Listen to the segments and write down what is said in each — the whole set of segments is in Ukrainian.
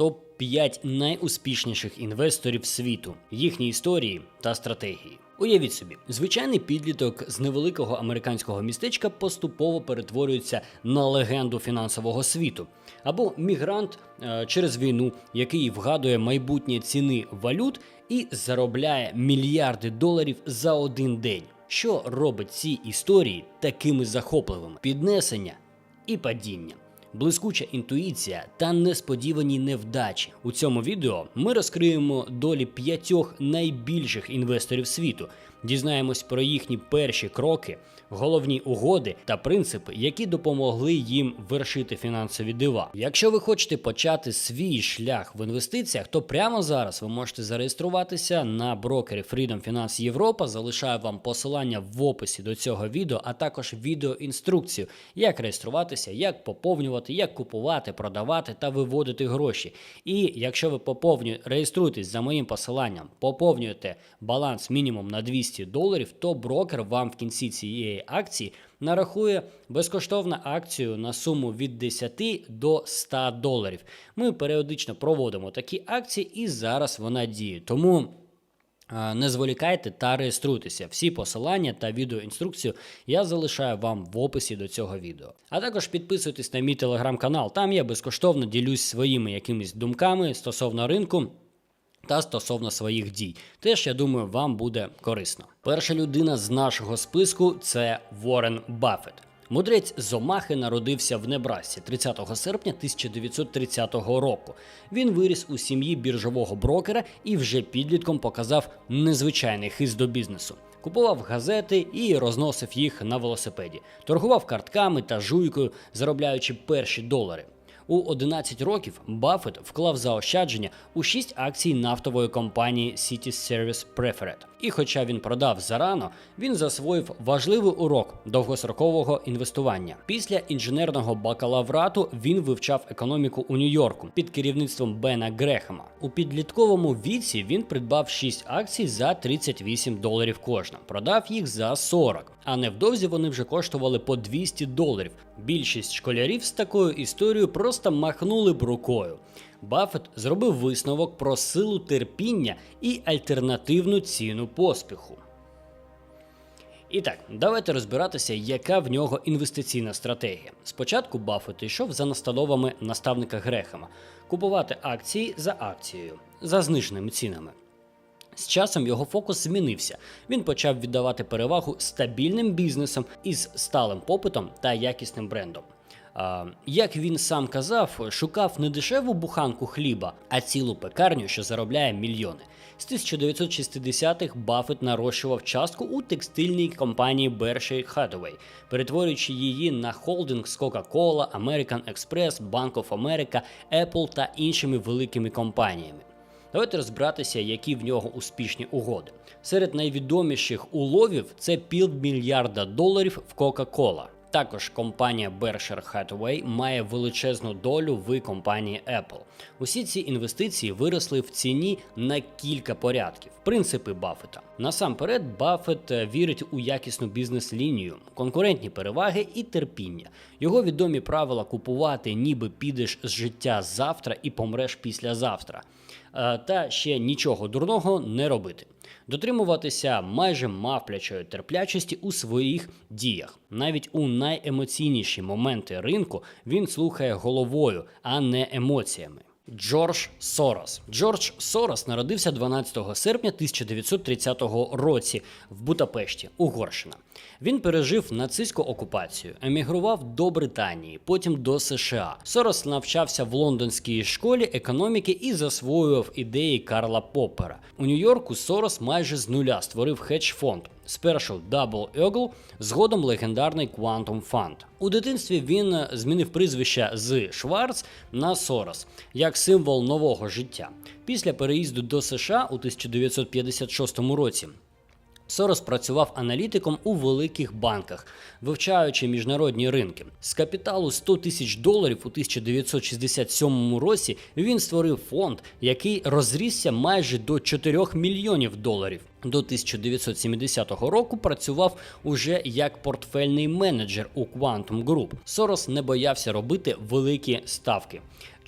топ 5 найуспішніших інвесторів світу, їхні історії та стратегії. Уявіть собі, звичайний підліток з невеликого американського містечка поступово перетворюється на легенду фінансового світу, або мігрант е, через війну, який вгадує майбутнє ціни валют і заробляє мільярди доларів за один день. Що робить ці історії такими захопливими? Піднесення і падіння. Блискуча інтуїція та несподівані невдачі. У цьому відео ми розкриємо долі п'ятьох найбільших інвесторів світу, дізнаємось про їхні перші кроки, головні угоди та принципи, які допомогли їм вершити фінансові дива. Якщо ви хочете почати свій шлях в інвестиціях, то прямо зараз ви можете зареєструватися на брокері Freedom Finance Європа. Залишаю вам посилання в описі до цього відео, а також відеоінструкцію, як реєструватися, як поповнювати, як купувати, продавати та виводити гроші. І якщо ви поповнюєте, реєструєтесь за моїм посиланням, поповнюєте баланс мінімум на 200 доларів, то брокер вам в кінці цієї акції нарахує безкоштовну акцію на суму від 10 до 100 доларів. Ми періодично проводимо такі акції, і зараз вона діє. Тому. Не зволікайте та реєструйтеся. Всі посилання та відеоінструкцію я залишаю вам в описі до цього відео. А також підписуйтесь на мій телеграм-канал. Там я безкоштовно ділюсь своїми якимись думками стосовно ринку. Та стосовно своїх дій, теж я думаю, вам буде корисно. Перша людина з нашого списку це Ворен Баффет. Мудрець з Омахи народився в Небрасці 30 серпня 1930 року. Він виріс у сім'ї біржового брокера і вже підлітком показав незвичайний хист до бізнесу. Купував газети і розносив їх на велосипеді, торгував картками та жуйкою, заробляючи перші долари. У 11 років Баффет вклав заощадження у 6 акцій нафтової компанії City Service Preferred. І хоча він продав зарано, він засвоїв важливий урок довгострокового інвестування. Після інженерного бакалаврату він вивчав економіку у Нью-Йорку під керівництвом Бена Грехема. У підлітковому віці він придбав 6 акцій за 38 доларів кожна, продав їх за 40. А невдовзі вони вже коштували по 200 доларів. Більшість школярів з такою історією просто махнули б рукою. Баффет зробив висновок про силу терпіння і альтернативну ціну поспіху. І так, давайте розбиратися, яка в нього інвестиційна стратегія. Спочатку Баффет йшов за настановами наставника Грехема купувати акції за акцією за зниженими цінами. З часом його фокус змінився. Він почав віддавати перевагу стабільним бізнесам із сталим попитом та якісним брендом. Як він сам казав, шукав не дешеву буханку хліба, а цілу пекарню, що заробляє мільйони. З 1960-х Баффет нарощував частку у текстильній компанії Berkshire Hathaway, перетворюючи її на холдинг з Coca-Cola, American Express, Bank of America, Apple та іншими великими компаніями. Давайте розбиратися, які в нього успішні угоди. Серед найвідоміших уловів це півмільярда доларів в Coca-Cola. Також компанія Berkshire Hathaway має величезну долю в компанії Apple. Усі ці інвестиції виросли в ціні на кілька порядків. Принципи Баффета. Насамперед, Баффет е, вірить у якісну бізнес-лінію, конкурентні переваги і терпіння. Його відомі правила купувати, ніби підеш з життя завтра і помреш післязавтра. Е, Та ще нічого дурного не робити. Дотримуватися майже мавплячої терплячості у своїх діях. Навіть у найемоційніші моменти ринку він слухає головою, а не емоціями. Джордж Сорос. Джордж Сорос народився 12 серпня 1930 році в Будапешті, Угорщина. Він пережив нацистську окупацію, емігрував до Британії, потім до США. Сорос навчався в лондонській школі економіки і засвоював ідеї Карла Поппера. У Нью-Йорку Сорос майже з нуля створив хедж-фонд. Спершу Double Eagle, згодом легендарний Quantum Fund. У дитинстві він е, змінив прізвище з Шварц на Сорос як символ нового життя. Після переїзду до США у 1956 році Сорос працював аналітиком у великих банках, вивчаючи міжнародні ринки. З капіталу 100 тисяч доларів у 1967 році він створив фонд, який розрісся майже до 4 мільйонів доларів. До 1970 року працював уже як портфельний менеджер у Quantum Group. Сорос не боявся робити великі ставки.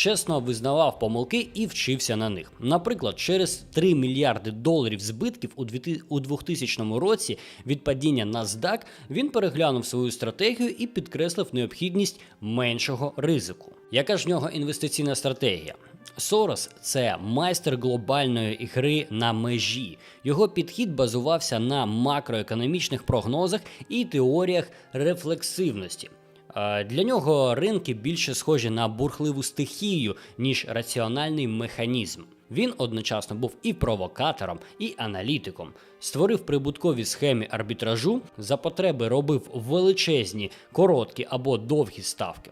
Чесно визнавав помилки і вчився на них. Наприклад, через 3 мільярди доларів збитків у 2000 у 2000 році від падіння NASDAQ він переглянув свою стратегію і підкреслив необхідність меншого ризику. Яка ж в нього інвестиційна стратегія? Сорос це майстер глобальної гри на межі. Його підхід базувався на макроекономічних прогнозах і теоріях рефлексивності. Е, Для нього ринки більше схожі на бурхливу стихію, ніж раціональний механізм. Він одночасно був і провокатором, і аналітиком, створив прибуткові схеми арбітражу, за потреби робив величезні, короткі або довгі ставки.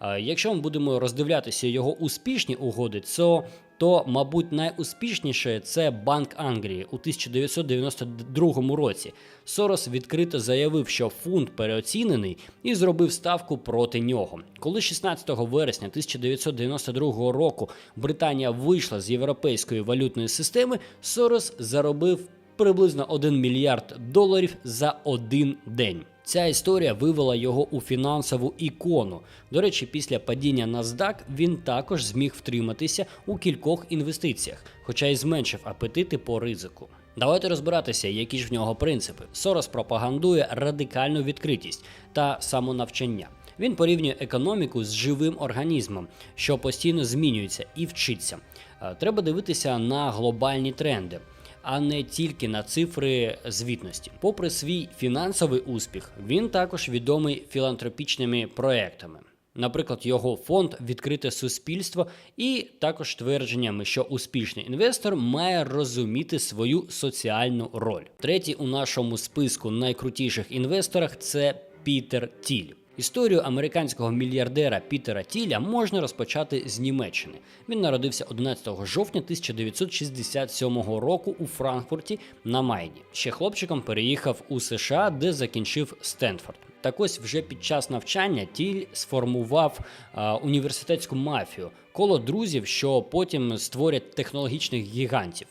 Е, Якщо ми будемо роздивлятися його успішні угоди, то, то мабуть, найуспішніше це Банк Англії у 1992 році. Сорос відкрито заявив, що фунт переоцінений і зробив ставку проти нього. Коли 16 вересня 1992 року Британія вийшла з європейської валютної системи, Сорос заробив приблизно 1 мільярд доларів за один день. Ця історія вивела його у фінансову ікону. До речі, після падіння NASDAQ він також зміг втриматися у кількох інвестиціях, хоча й зменшив апетити по ризику. Давайте розбиратися, які ж в нього принципи. Сорос пропагандує радикальну відкритість та самонавчання. Він порівнює економіку з живим організмом, що постійно змінюється і вчиться. Е, Треба дивитися на глобальні тренди а не тільки на цифри звітності. Попри свій фінансовий успіх, він також відомий філантропічними проектами. Наприклад, його фонд відкрите суспільство, і також твердженнями, що успішний інвестор має розуміти свою соціальну роль. Третій у нашому списку найкрутіших інвесторах це Пітер Тіль. Історію американського мільярдера Пітера Тіля можна розпочати з Німеччини. Він народився 11 жовтня 1967 року у Франкфурті на Майні. Ще хлопчиком переїхав у США, де закінчив Стенфорд. Так ось вже під час навчання Тіль сформував а, університетську мафію, коло друзів, що потім створять технологічних гігантів.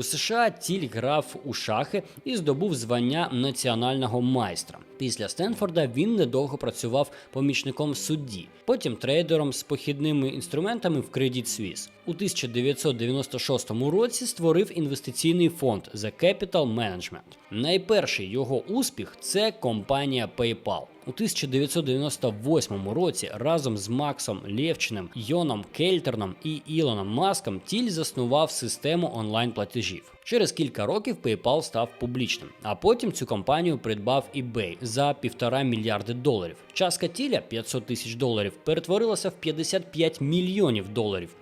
У США Тіль грав у шахи і здобув звання національного майстра. Після Стенфорда він недовго працював помічником судді, потім трейдером з похідними інструментами в Credit Suisse. У 1996 році створив інвестиційний фонд The Capital Management. Найперший його успіх це компанія PayPal. У 1998 році разом з Максом Лєвчиним, Йоном Кельтерном і Ілоном Маском Тіль заснував систему онлайн-платежів. Через кілька років PayPal став публічним, а потім цю компанію придбав eBay за півтора мільярди доларів. Частка тіля 500 тисяч доларів перетворилася в 55 мільйонів доларів.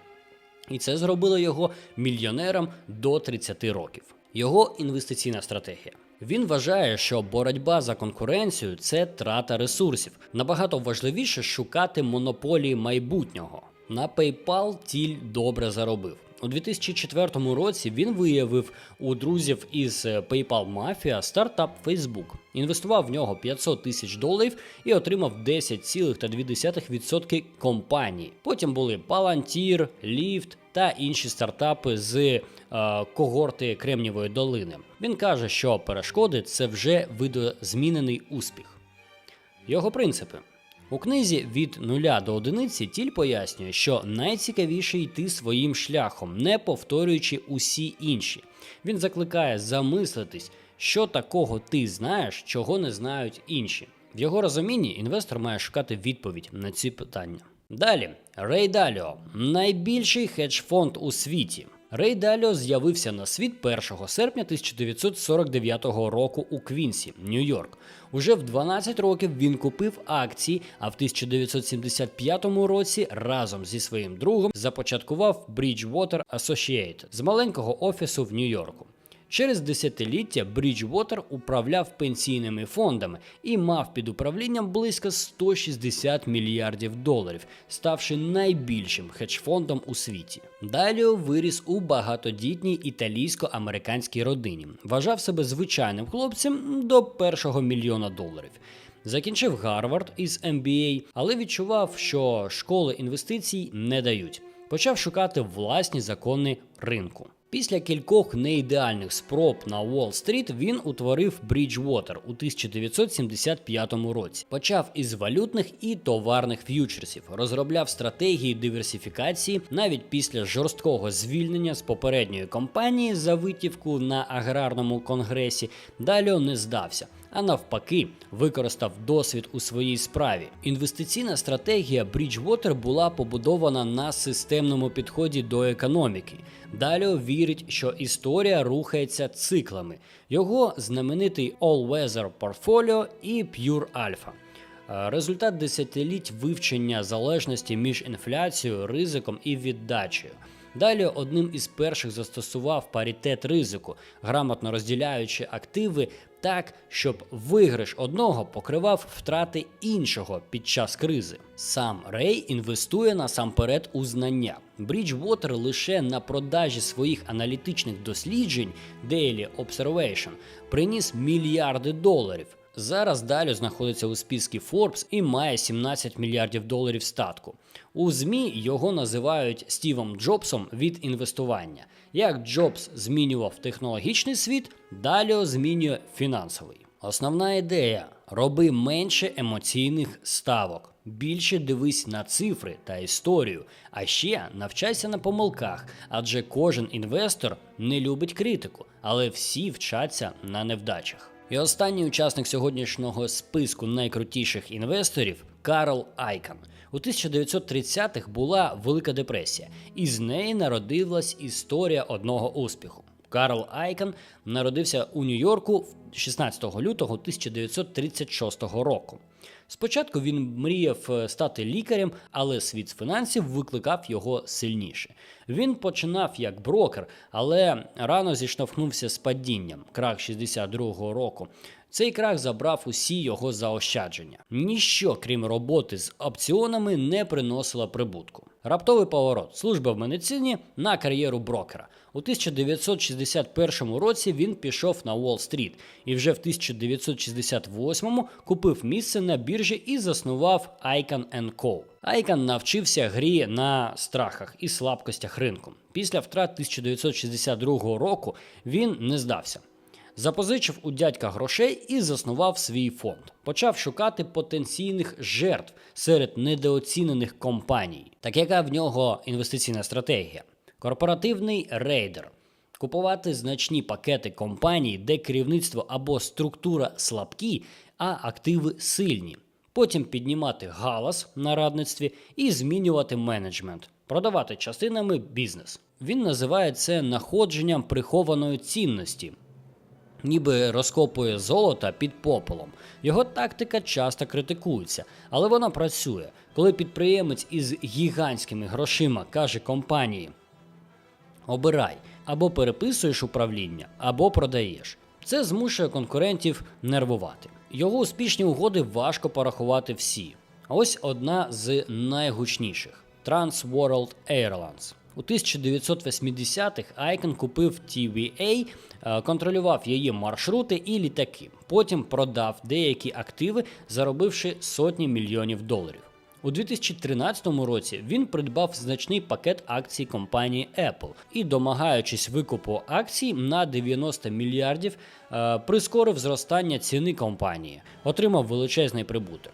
І це зробило його мільйонером до 30 років. Його інвестиційна стратегія. Він вважає, що боротьба за конкуренцію це трата ресурсів. Набагато важливіше шукати монополії майбутнього. На PayPal тіль добре заробив. У 2004 році він виявив у друзів із PayPal Mafia стартап Facebook. Інвестував в нього 500 тисяч доларів і отримав 10,2% компанії. Потім були Palantir, Lyft та інші стартапи з е, когорти Кремнівої долини. Він каже, що перешкоди це вже видозмінений успіх. Його принципи. У книзі від нуля до одиниці тіль пояснює, що найцікавіше йти своїм шляхом, не повторюючи усі інші. Він закликає замислитись, що такого ти знаєш, чого не знають інші. В його розумінні інвестор має шукати відповідь на ці питання. Далі Рей Даліо найбільший хедж-фонд у світі. Рей Даліо з'явився на світ 1 серпня 1949 року у Квінсі, Нью-Йорк. Уже в 12 років він купив акції, а в 1975 році разом зі своїм другом започаткував Bridgewater Associate з маленького офісу в Нью-Йорку. Через десятиліття Bridgewater управляв пенсійними фондами і мав під управлінням близько 160 мільярдів доларів, ставши найбільшим хедж-фондом у світі. Даліо виріс у багатодітній італійсько-американській родині. Вважав себе звичайним хлопцем до першого мільйона доларів. Закінчив Гарвард із MBA, але відчував, що школи інвестицій не дають. почав шукати власні закони ринку. Після кількох неідеальних спроб на Уолл-стріт він утворив Bridgewater у 1975 році. Почав із валютних і товарних ф'ючерсів, розробляв стратегії диверсифікації навіть після жорсткого звільнення з попередньої компанії за витівку на аграрному конгресі. Далі не здався. А навпаки, використав досвід у своїй справі. Інвестиційна стратегія Bridgewater була побудована на системному підході до економіки. Далі вірить, що історія рухається циклами. Його знаменитий All-Weather Portfolio і Pure Alpha. Е, Результат десятиліть вивчення залежності між інфляцією, ризиком і віддачею. Далі одним із перших застосував паритет ризику, грамотно розділяючи активи так, щоб виграш одного покривав втрати іншого під час кризи. Сам Рей інвестує насамперед у знання. Bridgewater лише на продажі своїх аналітичних досліджень Daily Observation приніс мільярди доларів. Зараз далі знаходиться у списку Forbes і має 17 мільярдів доларів статку. У ЗМІ його називають Стівом Джобсом від інвестування. Як Джобс змінював технологічний світ, далі змінює фінансовий. Основна ідея: роби менше емоційних ставок. Більше дивись на цифри та історію, а ще навчайся на помилках, адже кожен інвестор не любить критику, але всі вчаться на невдачах. І останній учасник сьогоднішнього списку найкрутіших інвесторів Карл Айкан. У 1930-х була Велика депресія, і з неї народилась історія одного успіху. Карл Айкан народився у Нью-Йорку 16 лютого 1936 року. Спочатку він мріяв е, стати лікарем, але світ з фінансів викликав його сильніше. Він починав як брокер, але рано зіштовхнувся з падінням крах 62-го року. Цей крах забрав усі його заощадження. Ніщо, крім роботи з опціонами, не приносило прибутку. Раптовий поворот служба в медицині на кар'єру брокера. У 1961 році він пішов на Уолл-стріт і вже в 1968 купив місце на біржі і заснував Icon Co. Айкан навчився грі на страхах і слабкостях ринку. Після втрат 1962 року він не здався. Запозичив у дядька грошей і заснував свій фонд. Почав шукати потенційних жертв серед недооцінених компаній. Так яка в нього інвестиційна стратегія? Корпоративний рейдер. Купувати значні пакети компаній, де керівництво або структура слабкі, а активи сильні. Потім піднімати галас на радництві і змінювати менеджмент, продавати частинами бізнес. Він називає це находженням прихованої цінності ніби розкопує золото під попелом. Його тактика часто критикується, але вона працює, коли підприємець із гігантськими грошима каже компанії: обирай або переписуєш управління, або продаєш. Це змушує конкурентів нервувати. Його успішні угоди важко порахувати всі. Ось одна з найгучніших Trans World Airlines. У 1980-х Icon купив TVA, е, контролював її маршрути і літаки. Потім продав деякі активи, заробивши сотні мільйонів доларів. У 2013 році він придбав значний пакет акцій компанії Apple і, домагаючись викупу акцій на 90 мільярдів, е, прискорив зростання ціни компанії, отримав величезний прибуток.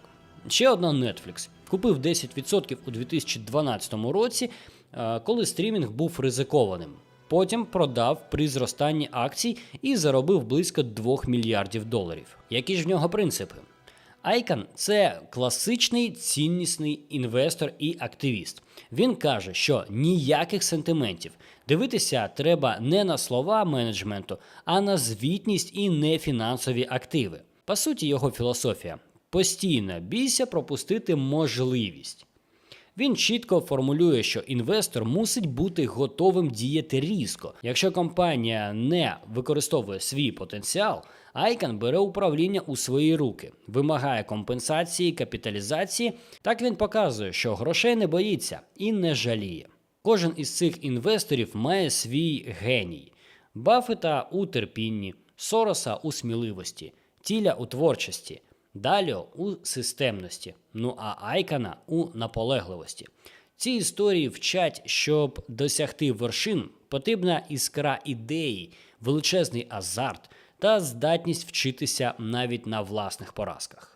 Ще одна Netflix купив 10% у 2012 році, коли стрімінг був ризикованим. Потім продав при зростанні акцій і заробив близько 2 мільярдів доларів. Які ж в нього принципи? Айкан це класичний ціннісний інвестор і активіст. Він каже, що ніяких сентиментів. Дивитися треба не на слова менеджменту, а на звітність і нефінансові активи. По суті, його філософія постійно бійся пропустити можливість. Він чітко формулює, що інвестор мусить бути готовим діяти різко. Якщо компанія не використовує свій потенціал, Айкан бере управління у свої руки, вимагає компенсації, капіталізації. Так він показує, що грошей не боїться і не жаліє. Кожен із цих інвесторів має свій геній: Баффета у терпінні, Сороса у сміливості, тіля у творчості. Далі у системності, ну а Айкана у наполегливості. Ці історії вчать, щоб досягти вершин, потрібна іскра ідеї, величезний азарт та здатність вчитися навіть на власних поразках.